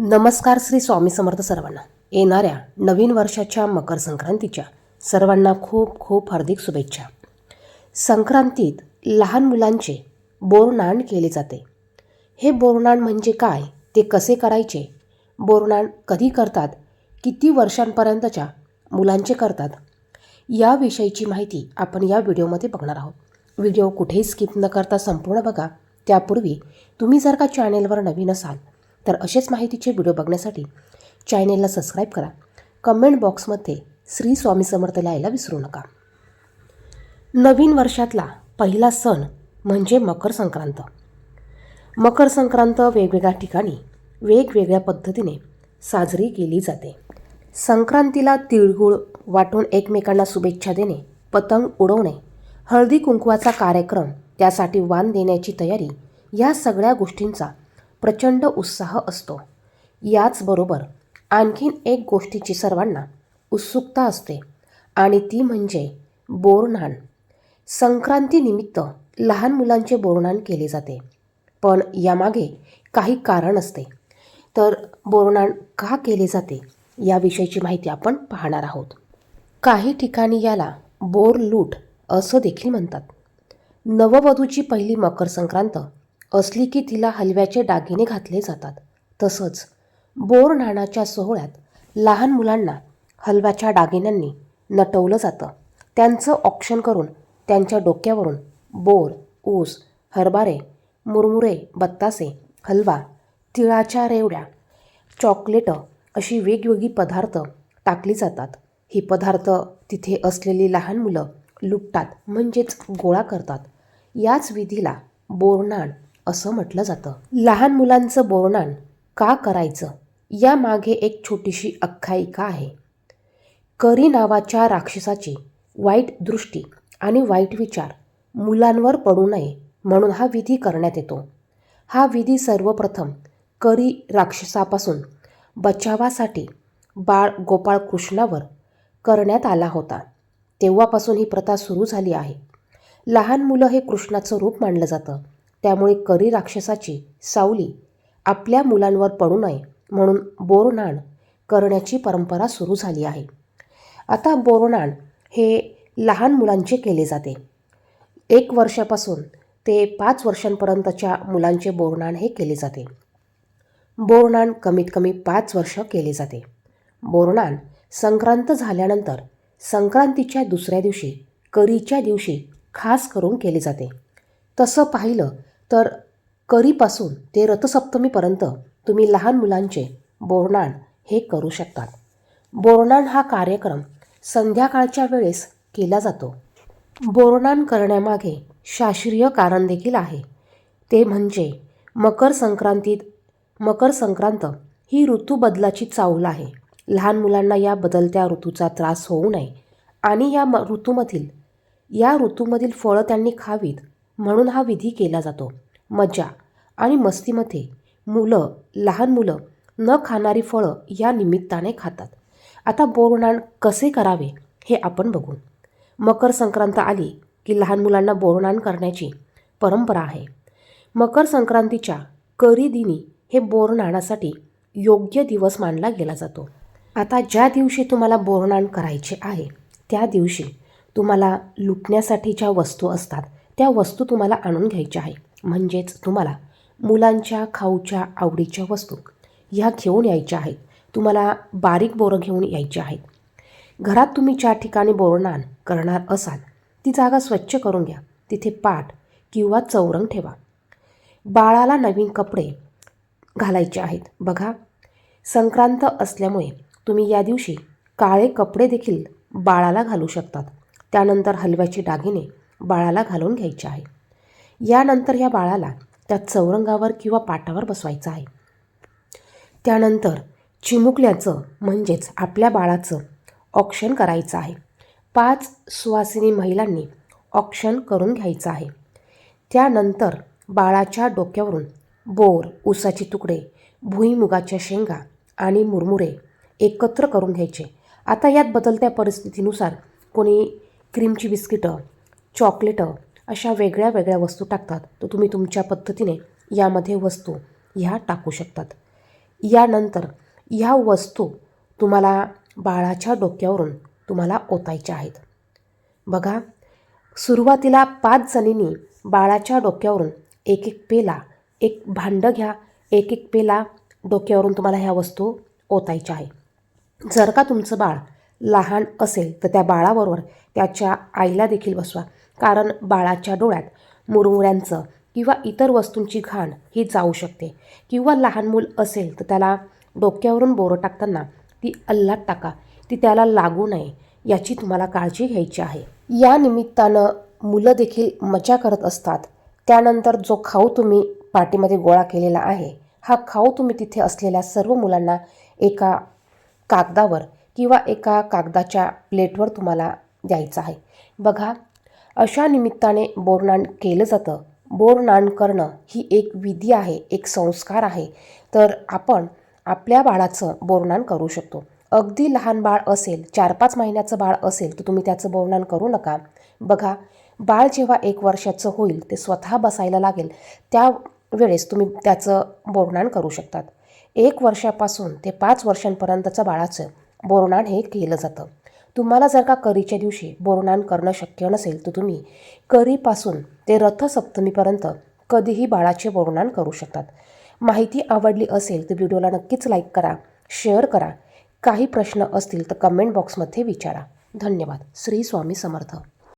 नमस्कार श्री स्वामी समर्थ सर्वांना. येणाऱ्या नवीन वर्षाच्या मकर संक्रांतीच्या सर्वांना खूप खूप हार्दिक शुभेच्छा. संक्रांतीत लहान मुलांचे बोरनाण केले जाते. हे बोरनाण म्हणजे काय? ते कसे करायचे? बोरनाण कधी करतात? किती वर्षांपर्यंतच्या मुलांचे करतात? याविषयीची माहिती आपण या व्हिडिओमध्ये बघणार आहोत. व्हिडिओ कुठेही स्किप न करता संपूर्ण बघा. त्यापूर्वी तुम्ही जर का चॅनेलवर नवीन असाल तर असेच माहितीचे व्हिडिओ बघण्यासाठी चॅनेलला सबस्क्राईब करा. कमेंट बॉक्समध्ये श्री स्वामी समर्थ लिहायला विसरू नका. नवीन वर्षातला पहिला सण म्हणजे मकर संक्रांत. मकर संक्रांत वेगवेगळ्या ठिकाणी वेगवेगळ्या पद्धतीने साजरी केली जाते. संक्रांतीला तिळगुळ वाटून एकमेकांना शुभेच्छा देणे पतंग उडवणे हळदी कुंकवाचा कार्यक्रम त्यासाठी वाण देण्याची तयारी या सगळ्या गोष्टींचा प्रचंड उत्साह असतो. याचबरोबर आणखीन एक गोष्टीची सर्वांना उत्सुकता असते आणि ती म्हणजे बोरनाण संक्रांतीनिमित्त लहान मुलांचे बोरनाण केले जाते. पण यामागे काही कारण असते. तर बोरनाण का केले जाते याविषयीची माहिती आपण पाहणार आहोत. काही ठिकाणी याला बोर लूट असं देखील म्हणतात. नववधूची पहिली मकर संक्रांत असली की तिला हलव्याचे दागिने घातले जातात. तसंच बोर नाणाच्या सोहळ्यात लहान मुलांना हलव्याच्या दागिन्यांनी नटवलं जातं. त्यांचं ऑक्शन करून त्यांच्या डोक्यावरून बोर ऊस हरभरे मुरमुरे बत्तासे हलवा तिळाच्या रेवड्या चॉकलेटं अशी वेगवेगळी पदार्थ टाकली जातात. ही पदार्थ तिथे असलेली लहान मुलं लुटतात म्हणजेच गोळा करतात. याच विधीला बोरनाण असं म्हटलं जातं. लहान मुलांचं बोरणान का करायचं? यामागे एक छोटीशी आख्यायिका आहे. करी नावाच्या राक्षसाची वाईट दृष्टी आणि वाईट विचार मुलांवर पडू नये म्हणून हा विधी करण्यात येतो. हा विधी सर्वप्रथम करी राक्षसापासून बचावासाठी बाळ गोपाळ कृष्णावर करण्यात आला होता. तेव्हापासून ही प्रथा सुरू झाली आहे. लहान मुलं हे कृष्णाचं रूप मानलं जातं. त्यामुळे करी राक्षसाची सावली आपल्या मुलांवर पडू नये म्हणून बोरनाण करण्याची परंपरा सुरू झाली आहे. आता बोरनाण हे लहान मुलांचे केले जाते. एक वर्षापासून ते पाच वर्षांपर्यंतच्या मुलांचे बोरनाण हे केले जाते. बोरनाण कमीत कमी पाच वर्ष केले जाते. बोरनाण संक्रांत झाल्यानंतर संक्रांतीच्या दुसऱ्या दिवशी करीच्या दिवशी खास करून केले जाते. तसं पाहिलं तर करीपासून ते रथसप्तमीपर्यंत तुम्ही लहान मुलांचे बोरनाण हे करू शकतात. बोरनाण हा कार्यक्रम संध्याकाळच्या वेळेस केला जातो. बोरनाण करण्यामागे शास्त्रीय कारण देखील आहे. ते म्हणजे मकर संक्रांतीत मकर संक्रांत ही ऋतूबदलाची चाऊल आहे. लहान मुलांना या बदलत्या ऋतूचा त्रास होऊ नये आणि या म ऋतूमधील या ऋतूमधील फळं त्यांनी खावीत म्हणून हा विधी केला जातो. मजा आणि मस्तीमध्ये मुलं लहान मुलं न खाणारी फळं या निमित्ताने खातात. आता बोरनाण कसे करावे हे आपण बघू. मकर संक्रांत आली की लहान मुलांना बोरनाण करण्याची परंपरा आहे. मकर संक्रांतीच्या करी दिनी हे बोरनाणासाठी योग्य दिवस मानला गेला जातो. आता ज्या दिवशी तुम्हाला बोरनाण करायचे आहे त्या दिवशी तुम्हाला लुटण्यासाठी ज्या वस्तू असतात. त्या वस्तू तुम्हाला आणून घ्यायच्या आहे म्हणजेच तुम्हाला मुलांच्या खाऊच्या आवडीच्या वस्तू ह्या घेऊन यायच्या आहेत. तुम्हाला बारीक बोरं घेऊन यायची आहेत. घरात तुम्ही ज्या ठिकाणी बोरणान करणार असाल ती जागा स्वच्छ करून घ्या. तिथे पाट किंवा चौरंग ठेवा. बाळाला नवीन कपडे घालायचे आहेत. बघा संक्रांत असल्यामुळे तुम्ही या दिवशी काळे कपडे देखील बाळाला घालू शकतात. त्यानंतर हलव्याचे दागिने बाळाला घालून घ्यायचे आहे. यानंतर या बाळाला त्या चौरंगावर किंवा पाटावर बसवायचं आहे. त्यानंतर चिमुकल्याचं म्हणजेच आपल्या बाळाचं ऑक्शन करायचं आहे. पाच सुवासिनी महिलांनी ऑक्शन करून घ्यायचं आहे. त्यानंतर बाळाच्या डोक्यावरून बोर ऊसाचे तुकडे भुईमुगाच्या शेंगा आणि मुरमुरे एकत्र करून घ्यायचे. आता यात बदलत्या परिस्थितीनुसार कोणी क्रीमची बिस्किटं चॉकलेटं अशा वेगळ्या वेगळ्या वस्तू टाकतात. तर तुम्ही तुमच्या पद्धतीने यामध्ये वस्तू ह्या टाकू शकतात. यानंतर ह्या वस्तू तुम्हाला बाळाच्या डोक्यावरून तुम्हाला ओतायच्या आहेत. बघा सुरुवातीला पाच जणींनी बाळाच्या डोक्यावरून एक एक पेला एक भांडं घ्या एक एक पेला डोक्यावरून तुम्हाला ह्या वस्तू ओतायच्या आहे. जर का तुमचं बाळ लहान असेल तर त्या बाळाबरोबर त्याच्या आईला देखील बसवा. कारण बाळाच्या डोळ्यात मुरमुऱ्यांचं किंवा इतर वस्तूंची घाण ही जाऊ शकते. किंवा लहान मूल असेल तर त्याला डोक्यावरून बोरं टाकताना ती अल्लात टाका ती त्याला लागू नये याची तुम्हाला काळजी घ्यायची आहे. या निमित्तानं मुलं देखील मजा करत असतात. त्यानंतर जो खाऊ तुम्ही पार्टीमध्ये गोळा केलेला आहे हा खाऊ तुम्ही तिथे असलेल्या सर्व मुलांना एका कागदावर किंवा एका कागदाच्या प्लेटवर तुम्हाला द्यायचा आहे. बघा अशा निमित्ताने बोरनाण केलं जातं. बोरनाण करणं ही एक विधी आहे एक संस्कार आहे. तर आपण आपल्या बाळाचं बोरनाण करू शकतो. अगदी लहान बाळ असेल चार पाच महिन्याचं बाळ असेल तर तुम्ही त्याचं बोरनाण करू नका. बघा बाळ जेव्हा एक वर्षाचं होईल ते स्वतः बसायला लागेल. त्या वेळेस तुम्ही त्याचं बोरनाण करू शकतात. एक वर्षापासून ते पाच वर्षांपर्यंतचं बाळाचं बोरनाण हे केलं जातं. तुम्हाला जर का करीच्या दिवशी बोरणान करणं शक्य नसेल तर तुम्ही करीपासून ते रथसप्तमीपर्यंत कधीही बाळाचे बोरनाण करू शकतात. माहिती आवडली असेल तर व्हिडिओला नक्कीच लाईक करा शेअर करा. काही प्रश्न असतील तर कमेंट बॉक्समध्ये विचारा. धन्यवाद. श्री स्वामी समर्थ.